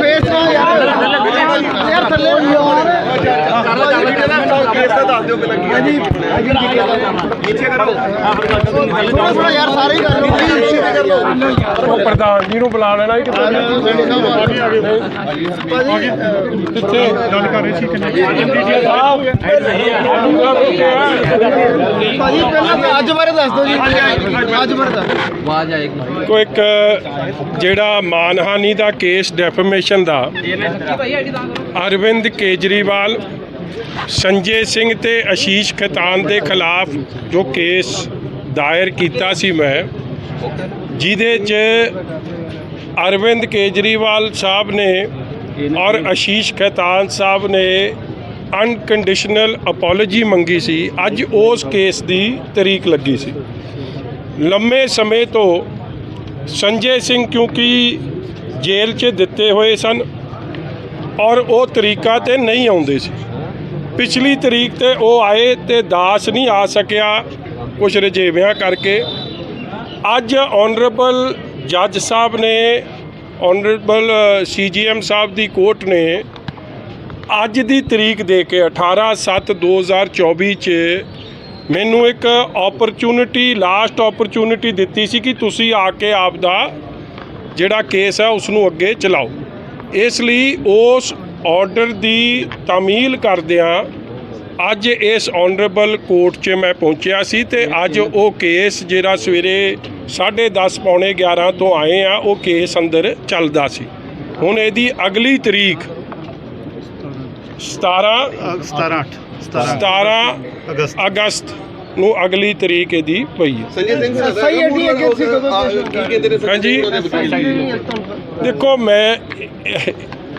Face ਨਾ ਯਾਰ। ਯਾਰ ਥੱਲੇ ਉਹ ਪ੍ਰਧਾਨ ਜੀ ਨੂੰ ਬੁਲਾ ਲੈਣਾ ਕਿ ਕਿੱਥੇ ਗੱਲ ਕਰ ਰਹੇ ਸੀ ਭਾਜੀ ਪਹਿਲਾਂ ਅੱਜ ਬਾਰੇ ਦੱਸ ਦਿਓ ਜੀ। ਅੱਜ ਬਾਰੇ ਦੱਸ ਕੋ ਇੱਕ ਜਿਹੜਾ ਮਾਨਹਾਨੀ ਦਾ ਕੇਸ ਡੈਫੇਮੇਸ਼ਨ ਦਾ ਅਰਵਿੰਦ ਕੇਜਰੀਵਾਲ ਸੰਜੇ ਸਿੰਘ ਤੇ ਆਸ਼ੀਸ਼ ਖਤਾਨ ਦੇ ਖਿਲਾਫ ਜੋ ਕੇਸ ਦਾਇਰ ਕੀਤਾ ਸੀ ਮੈਂ, ਜਿਹਦੇ 'ਚ ਅਰਵਿੰਦ ਕੇਜਰੀਵਾਲ ਸਾਹਿਬ ਨੇ ਔਰ ਆਸ਼ੀਸ਼ ਖੈਤਾਨ ਸਾਹਿਬ ਨੇ ਅਨਕੰਡੀਸ਼ਨਲ ਅਪੋਲੋਜੀ ਮੰਗੀ ਸੀ। ਅੱਜ ਉਸ ਕੇਸ ਦੀ ਤਰੀਕ ਲੱਗੀ ਸੀ। ਲੰਮੇ ਸਮੇਂ ਤੋਂ ਸੰਜੇ ਸਿੰਘ ਕਿਉਂਕਿ ਜੇਲ੍ਹ 'ਚ ਦਿੱਤੇ ਹੋਏ ਸਨ ਔਰ ਉਹ ਤਰੀਕਾ ਤੇ ਨਹੀਂ ਆਉਂਦੇ ਸੀ। ਪਿਛਲੀ ਤਰੀਕ ਤੇ ਉਹ ਆਏ ਤੇ ਦਾਸ ਨਹੀਂ ਆ ਸਕਿਆ ਕੁਝ ਰਜੇਵਿਆਂ ਕਰਕੇ। ਅੱਜ ਆਨਰੇਬਲ ਜੱਜ ਸਾਹਿਬ ਨੇ ਆਨਰੇਬਲ ਸੀਜੀਐਮ ਸਾਹਿਬ ਦੀ ਕੋਰਟ ਨੇ ਅੱਜ ਦੀ ਤਰੀਕ ਦੇ ਕੇ 18/7/2024 ਚ ਮੈਨੂੰ ਇੱਕ ਓਪਰਚੁਨਿਟੀ ਲਾਸਟ ਓਪਰਚੁਨਿਟੀ ਦਿੱਤੀ ਸੀ ਕਿ ਤੁਸੀਂ ਆ ਕੇ ਆਪ ਦਾ ਜਿਹੜਾ ਕੇਸ ਹੈ ਉਸ ਨੂੰ ਅੱਗੇ ਚਲਾਓ। ਇਸ ਲਈ ਉਸ ਆਰਡਰ ਦੀ ਤਾਮੀਲ ਕਰਦਿਆਂ ਅੱਜ ਇਸ ਆਨਰੇਬਲ ਕੋਰਟ 'ਚ ਮੈਂ ਪਹੁੰਚਿਆ ਸੀ ਤੇ ਅੱਜ ਉਹ ਕੇਸ ਜਿਹੜਾ ਸਵੇਰੇ 10:30 ਪੌਣੇ 11 ਤੋਂ ਆਏ ਆ ਉਹ ਕੇਸ ਅੰਦਰ ਚੱਲਦਾ ਸੀ। ਹੁਣ ਇਹਦੀ ਅਗਲੀ ਤਰੀਕ 17 17 17 ਅਗਸਤ। ਅਗਸਤ ਨੂੰ ਅਗਲੀ ਤਰੀਕ ਇਹਦੀ ਪਈ ਹੈ। ਸੰਜੇ ਸਿੰਘ ਸਹੀ ਅੱਡੀ ਅੱਗੇ ਸੀ ਕਦੋਂ ਕੀ ਕਹਿੰਦੇ ਨੇ ਹਾਂਜੀ। ਦੇਖੋ ਮੈਂ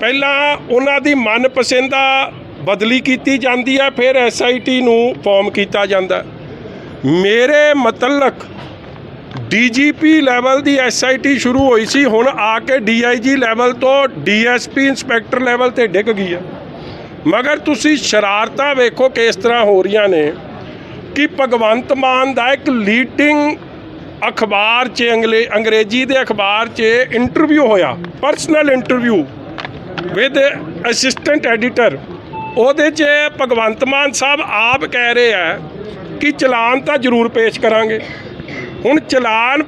ਪਹਿਲਾਂ ਉਹਨਾਂ ਦੀ ਮਨਪਸੰਦਾ ਬਦਲੀ ਕੀਤੀ ਜਾਂਦੀ ਹੈ, ਫਿਰ ਐਸਆਈਟੀ ਨੂੰ ਫਾਰਮ ਕੀਤਾ ਜਾਂਦਾ ਮੇਰੇ ਮਤਲਕ ਡੀਜੀਪੀ ਲੈਵਲ ਦੀ ਐਸਆਈਟੀ ਸ਼ੁਰੂ ਹੋਈ ਸੀ, ਹੁਣ ਆ ਕੇ ਡੀਆਈਜੀ ਲੈਵਲ ਤੋਂ ਡੀਐਸਪੀ ਇੰਸਪੈਕਟਰ ਲੈਵਲ ਤੇ ਡਿੱਗ ਗਈ ਹੈ। ਮਗਰ ਤੁਸੀਂ ਸ਼ਰਾਰਤਾਂ ਵੇਖੋ ਕਿਸ ਤਰ੍ਹਾਂ ਹੋ ਰਹੀਆਂ ਨੇ ਕਿ ਭਗਵੰਤ ਮਾਨ ਦਾ ਇੱਕ ਲੀਡਿੰਗ ਅਖਬਾਰ 'ਚ, ਅੰਗਲੇ, ਅੰਗਰੇਜ਼ੀ ਦੇ ਅਖਬਾਰ 'ਚ ਇੰਟਰਵਿਊ ਹੋਇਆ personal interview with assistant editor ਉਹਦੇ 'ਚ ਭਗਵੰਤ ਮਾਨ ਸਾਹਿਬ ਆਪ ਕਹਿ ਰਹੇ ਆ ਕਿ ਚਲਾਨ ਤਾਂ ਜ਼ਰੂਰ ਪੇਸ਼ ਕਰਾਂਗੇ। ਹੁਣ ਚਲਾਨ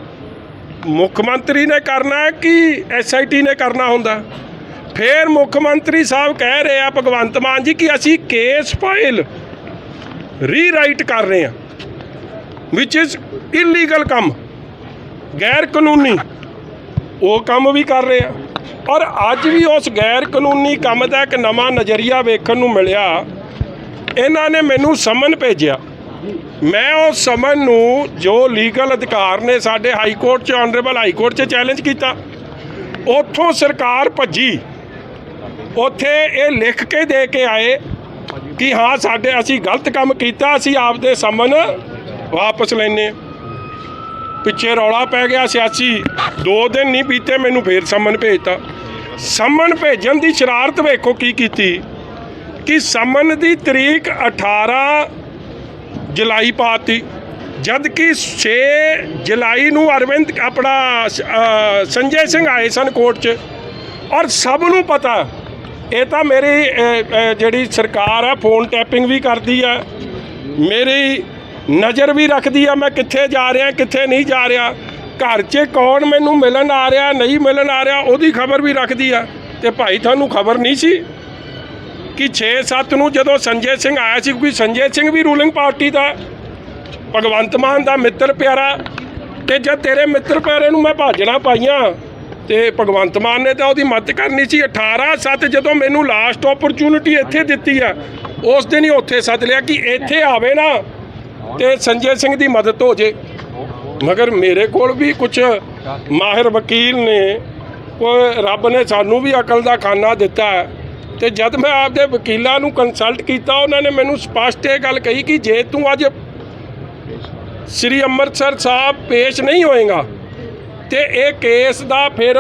ਮੁੱਖ ਮੰਤਰੀ ਨੇ ਕਰਨਾ ਹੈ ਕਿ ਐਸਆਈਟੀ ਨੇ ਕਰਨਾ ਹੁੰਦਾ? ਫਿਰ ਮੁੱਖ ਮੰਤਰੀ ਸਾਹਿਬ ਕਹਿ ਰਹੇ ਆ ਭਗਵੰਤ ਮਾਨ ਜੀ ਕਿ ਅਸੀਂ ਕੇਸ ਫਾਈਲ ਰੀਰਾਈਟ ਕਰ ਰਹੇ ਹਾਂ ਵਿਚ ਇਜ਼ ਇਲੀਗਲ ਕੰਮ, ਗੈਰ ਕਾਨੂੰਨੀ। ਉਹ ਕੰਮ ਵੀ ਕਰ ਰਹੇ ਆ। ਔਰ ਅੱਜ ਵੀ ਉਸ ਗੈਰ ਕਾਨੂੰਨੀ ਕੰਮ ਦਾ ਇੱਕ ਨਵਾਂ ਨਜ਼ਰੀਆ ਵੇਖਣ ਨੂੰ ਮਿਲਿਆ। ਇਹਨਾਂ ਨੇ ਮੈਨੂੰ ਸਮਨ ਭੇਜਿਆ। ਮੈਂ ਉਸ ਸਮਨ ਨੂੰ ਜੋ ਲੀਗਲ ਅਧਿਕਾਰ ਨੇ ਸਾਡੇ ਹਾਈ ਕੋਰਟ 'ਚ, ਆਨਰੇਬਲ ਹਾਈ ਕੋਰਟ 'ਚ ਚੈਲੰਜ ਕੀਤਾ, ਉੱਥੋਂ ਸਰਕਾਰ ਭੱਜੀ। ਉੱਥੇ ਇਹ ਲਿਖ ਕੇ ਦੇ ਕੇ ਆਏ ਕਿ ਹਾਂ, ਸਾਡੇ ਅਸੀਂ ਗਲਤ ਕੰਮ ਕੀਤਾ, ਅਸੀਂ ਆਪਦੇ ਸਮਨ ਵਾਪਸ ਲੈਨੇ ਪਿੱਛੇ ਰੌਲਾ ਪੈ ਗਿਆ ਸਿਆਸੀ। ਦੋ ਦਿਨ ਨਹੀਂ ਬੀਤੇ ਮੈਨੂੰ ਫੇਰ ਸਮਨ ਭੇਜਤਾ। ਸਮਨ ਭੇਜਣ ਦੀ ਸ਼ਰਾਰਤ ਵੇਖੋ ਕੀ ਕੀਤੀ। ਕਿ ਸਮਨ ਦੀ ਤਰੀਕ 18 ਜੁਲਾਈ ਪਾਤੀ। ਜਦ ਕਿ 6 ਜੁਲਾਈ ਨੂੰ ਅਰਵਿੰਦ ਆਪਣਾ ਸੰਜੇ ਸਿੰਘ ਆਏ ਸਨ ਕੋਰਟ 'ਚ। ਔਰ ਸਭ ਨੂੰ ਪਤਾ, ਇਹ ਤਾਂ ਮੇਰੀ ਜਿਹੜੀ ਸਰਕਾਰ ਆ ਫੋਨ ਟੈਪਿੰਗ ਵੀ ਕਰਦੀ ਆ ਮੇਰੀ ਨਜ਼ਰ ਵੀ ਰੱਖਦੀ ਆ, ਮੈਂ ਕਿੱਥੇ ਜਾ ਰਿਹਾ, ਕਿੱਥੇ ਨਹੀਂ ਜਾ ਰਿਹਾ। ਘਰ 'ਚ ਕੌਣ ਮੈਨੂੰ ਮਿਲਣ ਆ ਰਿਹਾ, ਨਹੀਂ ਮਿਲਣ ਆ ਰਿਹਾ, ਉਹਦੀ ਖਬਰ ਵੀ ਰੱਖਦੀ ਆ। ਤੇ ਭਾਈ, ਤੁਹਾਨੂੰ ਖਬਰ ਨਹੀਂ ਸੀ ਕਿ 6-7 ਨੂੰ ਜਦੋਂ ਸੰਜੇ ਸਿੰਘ ਆਇਆ ਸੀ, ਕਿਉਂਕਿ ਸੰਜੇ ਸਿੰਘ ਵੀ ਰੂਲਿੰਗ ਪਾਰਟੀ ਦਾ ਭਗਵੰਤ ਮਾਨ ਦਾ ਮਿੱਤਰ ਪਿਆਰਾ। ਤੇ ਜਦ ਤੇਰੇ ਮਿੱਤਰ ਪਿਆਰੇ ਨੂੰ ਮੈਂ ਭਾਜਣਾ ਪਾਈਆਂ, ਤੇ ਭਗਵੰਤ ਮਾਨ ਨੇ ਤਾਂ ਉਹਦੀ ਮਦਦ ਕਰਨੀ ਸੀ। 18-7 ਜਦੋਂ ਮੈਨੂੰ ਲਾਸਟ ਓਪਰਚੁਨਿਟੀ ਇੱਥੇ ਦਿੱਤੀ ਆ, ਉਸ ਦਿਨ ਹੀ ਉੱਥੇ ਸੱਦ ਲਿਆ ਕਿ ਇੱਥੇ ਆਵੇ ਨਾ। ਤੇ ਸੰਜੇ ਸਿੰਘ ਦੀ ਮਦਦ ਹੋ ਜੇ। ਮਗਰ ਮੇਰੇ ਕੋਲ ਵੀ ਕੁਝ ਮਾਹਿਰ ਵਕੀਲ ਨੇ, ਕੋਈ ਰੱਬ ਨੇ ਸਾਨੂੰ ਵੀ ਅਕਲ ਦਾ ਖਾਨਾ ਦਿੱਤਾ ਹੈ। ਤੇ ਜਦ ਮੈਂ ਆਪਦੇ ਵਕੀਲਾਂ ਨੂੰ ਕੰਸਲਟ ਕੀਤਾ, ਉਹਨਾਂ ਨੇ ਮੈਨੂੰ ਸਪਸ਼ਟ ਇਹ ਗੱਲ ਕਹੀ ਕਿ ਜੇ ਤੂੰ ਅੱਜ ਸ੍ਰੀ ਅੰਮ੍ਰਿਤਸਰ ਸਾਹਿਬ ਪੇਸ਼ ਨਹੀਂ ਹੋਏਗਾ, ਤੇ ਇਹ ਕੇਸ ਦਾ ਫਿਰ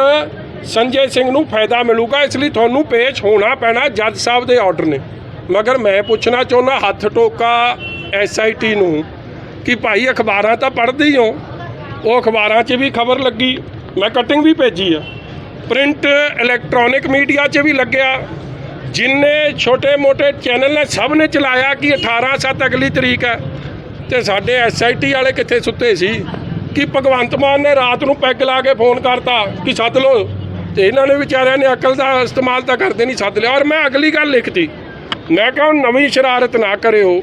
ਸੰਜੇ ਸਿੰਘ ਨੂੰ ਫਾਇਦਾ ਮਿਲੂਗਾ। ਇਸ ਲਈ ਤੁਹਾਨੂੰ ਪੇਸ਼ ਹੋਣਾ ਪੈਣਾ ਜੱਜ ਸਾਹਿਬ ਦੇ ਆਰਡਰ ਨੇ। ਮਗਰ ਮੈਂ ਪੁੱਛਣਾ ਚਾਹੁੰਦਾ, ਹੱਥ ਟੋਕਾ ਐਸਆਈਟੀ ਨੂੰ ਕਿ ਭਾਈ ਅਖਬਾਰਾਂ ਤਾਂ ਪੜ੍ਹਦੇ ਹੀ ਹੋ। ਉਹ ਅਖਬਾਰਾਂ 'ਚ ਵੀ ਖਬਰ ਲੱਗੀ। ਮੈਂ ਕਟਿੰਗ ਵੀ ਭੇਜੀ ਆ। ਪ੍ਰਿੰਟ ਇਲੈਕਟ੍ਰੋਨਿਕ ਮੀਡੀਆ 'ਚ ਵੀ ਲੱਗਿਆ। ਜਿੰਨੇ ਛੋਟੇ-ਮੋਟੇ ਚੈਨਲ ਨੇ, ਸਭ ਨੇ ਚਲਾਇਆ ਕਿ 18 ਸੱਤ ਅਗਲੀ ਤਰੀਕ ਹੈ। ਤੇ ਸਾਡੇ ਐਸਆਈਟੀ ਵਾਲੇ ਕਿੱਥੇ ਸੁੱਤੇ ਸੀ? ਕਿ ਭਗਵੰਤ ਮਾਨ ਨੇ ਰਾਤ ਨੂੰ ਪੈਗ ਲਾ ਕੇ ਫੋਨ ਕਰਤਾ ਕਿ ਸੱਦ ਲਓ। ਤੇ ਇਹਨਾਂ ਨੇ ਵਿਚਾਰਿਆਂ ਨੇ ਅਕਲ ਦਾ ਇਸਤੇਮਾਲ ਤਾਂ ਕਰਦੇ ਨਹੀਂ, ਸੱਦ ਲਿਆ। ਔਰ ਮੈਂ ਅਗਲੀ ਗੱਲ ਲਿਖਤੀ। ਮੈਂ ਕਿਹਾ ਨਵੀਂ ਸ਼ਰਾਰਤ ਨਾ ਕਰਿਓ।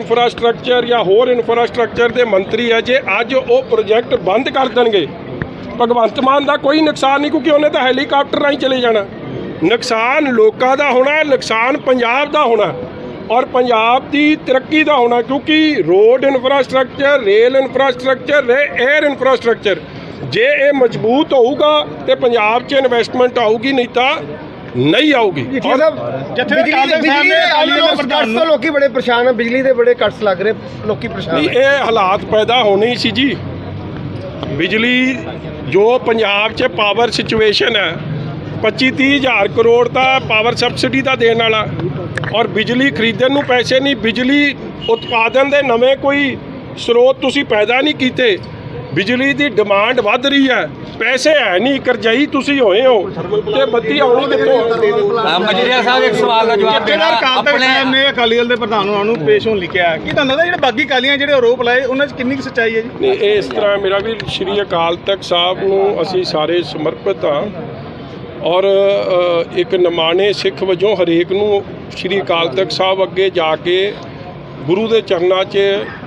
ਇਨਫਰਾਸਟ੍ਰਕਚਰ ਜਾਂ ਹੋਰ ਇਨਫਰਾਸਟ੍ਰਕਚਰ ਦੇ ਮੰਤਰੀ ਹੈ, ਜੇ ਅੱਜ ਉਹ ਪ੍ਰੋਜੈਕਟ ਬੰਦ ਕਰ ਦੇਣਗੇ, ਭਗਵੰਤ ਮਾਨ ਦਾ ਕੋਈ ਨੁਕਸਾਨ ਨਹੀਂ, ਕਿਉਂਕਿ ਉਹਨੇ ਤਾਂ ਹੈਲੀਕਾਪਟਰ ਰਾਹੀਂ ਚਲੇ ਜਾਣਾ। ਨੁਕਸਾਨ ਲੋਕਾਂ ਦਾ ਹੋਣਾ, ਨੁਕਸਾਨ ਪੰਜਾਬ ਦਾ ਹੋਣਾ, ਔਰ ਪੰਜਾਬ ਦੀ ਤਰੱਕੀ ਦਾ ਹੋਣਾ, ਕਿਉਂਕਿ road infrastructure rail infrastructure air infrastructure ਜੇ ਇਹ ਮਜ਼ਬੂਤ ਹੋਊਗਾ ਤੇ ਪੰਜਾਬ 'ਚ ਇਨਵੈਸਟਮੈਂਟ ਆਊਗੀ, ਨਹੀਂ ਤਾਂ ਨਹੀਂ ਆਊਗੀ। ਔਰ ਜੱਥੇ ਤਖਤ ਸਾਹਿਬ ਨੇ ਦਲ ਦੇ ਪ੍ਰਧਾਨ ਨੂੰ ਲੋਕੀ ਬੜੇ ਪਰੇਸ਼ਾਨ ਆ ਬਿਜਲੀ ਦੇ ਬੜੇ ਕੱਟਸ ਲੱਗ ਰਹੇ ਲੋਕੀ ਪਰੇਸ਼ਾਨ ਨਹੀਂ ਇਹ ਹਾਲਾਤ ਪੈਦਾ ਹੋਣੇ ਹੀ ਸੀ ਜੀ। ਬਿਜਲੀ ਜੋ ਪੰਜਾਬ 'ਚ ਪਾਵਰ ਸਿਚੁਏਸ਼ਨ ਹੈ 25 30 ਹਜ਼ਾਰ ਕਰੋੜ ਦਾ ਪਾਵਰ ਸਬਸਿਡੀ ਦਾ ਦੇਣ ਵਾਲਾ ਔਰ ਬਿਜਲੀ ਖਰੀਦਣ ਨੂੰ ਪੈਸੇ ਨਹੀਂ ਬਿਜਲੀ ਉਤਪਾਦਨ ਦੇ ਨਵੇਂ ਕੋਈ ਸਰੋਤ ਤੁਸੀਂ ਪੈਦਾ ਨਹੀਂ ਕੀਤੇ ਬਿਜਲੀ ਦੀ ਡਿਮਾਂਡ ਵੱਧ ਰਹੀ ਹੈ। ਪੈਸੇ ਹੈ ਨਹੀਂ ਕਰਜ਼ਾਈ ਤੁਸੀਂ ਹੋਏ ਹੋ। ਤੇ ਬੱਤੀ ਆਉਣੀ ਕਿੱਥੋਂ? ਮਜੀਠੀਆ ਸਾਹਿਬ ਇੱਕ ਸਵਾਲ ਦਾ ਜਵਾਬ ਦੇਣਾ। ਆਪਣੇ ਨੇ ਅਕਾਲੀ ਦਲ ਦੇ ਪ੍ਰਧਾਨ ਨੂੰ ਨੂੰ ਪੇਸ਼ ਹੋਣ ਲਿਖਿਆ ਕੀ ਤੁਹਾਨੂੰ ਲੱਗਦਾ ਜਿਹੜੇ ਬਾਗੀ ਕਾਲੀਆਂ ਜਿਹੜੇ ਆਰੋਪ ਲਾਏ ਉਹਨਾਂ 'ਚ ਕਿੰਨੀ ਕੁ ਸੱਚਾਈ ਹੈ ਜੀ? ਨਹੀਂ ਇਹ ਇਸ ਤਰ੍ਹਾਂ ਮੇਰਾ ਵੀ ਸ਼੍ਰੀ ਅਕਾਲ ਤਖਤ ਸਾਹਿਬ ਨੂੰ ਅਸੀਂ ਸਾਰੇ ਸਮਰਪਿਤ ਹਾਂ। ਔਰ ਇੱਕ ਨਿਮਾਣੇ ਸਿੱਖ ਵਜੋਂ ਹਰੇਕ ਨੂੰ ਸ਼੍ਰੀ ਅਕਾਲ ਤਖਤ ਸਾਹਿਬ ਅੱਗੇ ਜਾ ਕੇ ਗੁਰੂ ਦੇ ਚਰਨਾਂ 'ਚ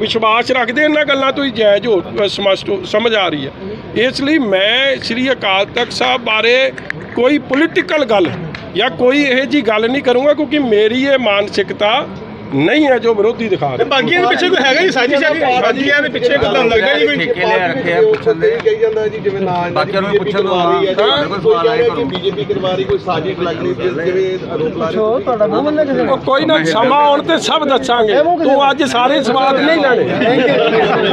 ਵਿਸ਼ਵਾਸ ਰੱਖਦੇ ਇਹਨਾਂ ਗੱਲਾਂ ਤੋਂ ਹੀ ਜਾਇਜ਼ ਹੋ ਸਮਝ ਸਮਝ ਆ ਰਹੀ ਹੈ। ਇਸ ਲਈ ਮੈਂ ਸ੍ਰੀ ਅਕਾਲ ਤਖਤ ਸਾਹਿਬ ਬਾਰੇ ਕੋਈ ਪੋਲੀਟੀਕਲ ਗੱਲ ਜਾਂ ਕੋਈ ਇਹੋ ਜੀ ਗੱਲ ਨਹੀਂ ਕਰੂੰਗਾ ਕਿਉਂਕਿ ਮੇਰੀ ਇਹ ਮਾਨਸਿਕਤਾ ਨਹੀਂ ਹੈ ਜੋ ਵਿਰੋਧੀ ਦਿਖਾ ਰਹੇ। ਬਾਗੀਆਂ ਦੇ ਪਿੱਛੇ ਕੋਈ ਹੈਗਾ ਜੀ? ਸਾਜ਼ਿਸ਼ ਹੈ ਬਾਗੀਆਂ ਦੇ ਪਿੱਛੇ ਕੋਈ ਤੁਹਾਨੂੰ ਲੱਗਦਾ ਜੀ ਕੋਈ? ਠੇਕੇ ਲੈ ਰੱਖੇ ਆ ਪੁੱਛਣ ਦੇ। ਕਹੀ ਜਾਂਦਾ ਜੀ ਜਿਵੇਂ ਨਾ ਬਾਕੀਆਂ ਨੂੰ ਪੁੱਛਣ ਨੂੰ ਆ। ਕੋਈ ਸਵਾਲ ਆਏ ਕਰੋ ਬੀਜੇਪੀ ਕਰਵਾ ਰਹੀ ਕੋਈ ਸਾਜ਼ਿਸ਼ ਲੱਗ ਰਹੀ ਜਿਵੇਂ ਆਰੋਪ ਲਾ ਰਹੇ ਤੁਹਾਡਾ ਮੂੰਹ ਮੰਨਿਆ ਕਿਸੇ ਉਹ ਕੋਈ ਨਾ ਸਮਾਂ ਆਉਣ ਤੇ ਸਭ ਦੱਸਾਂਗੇ। ਤੂੰ ਅੱਜ ਸਾਰੇ ਸਵਾਲ ਨਹੀਂ ਲੈਣੇ।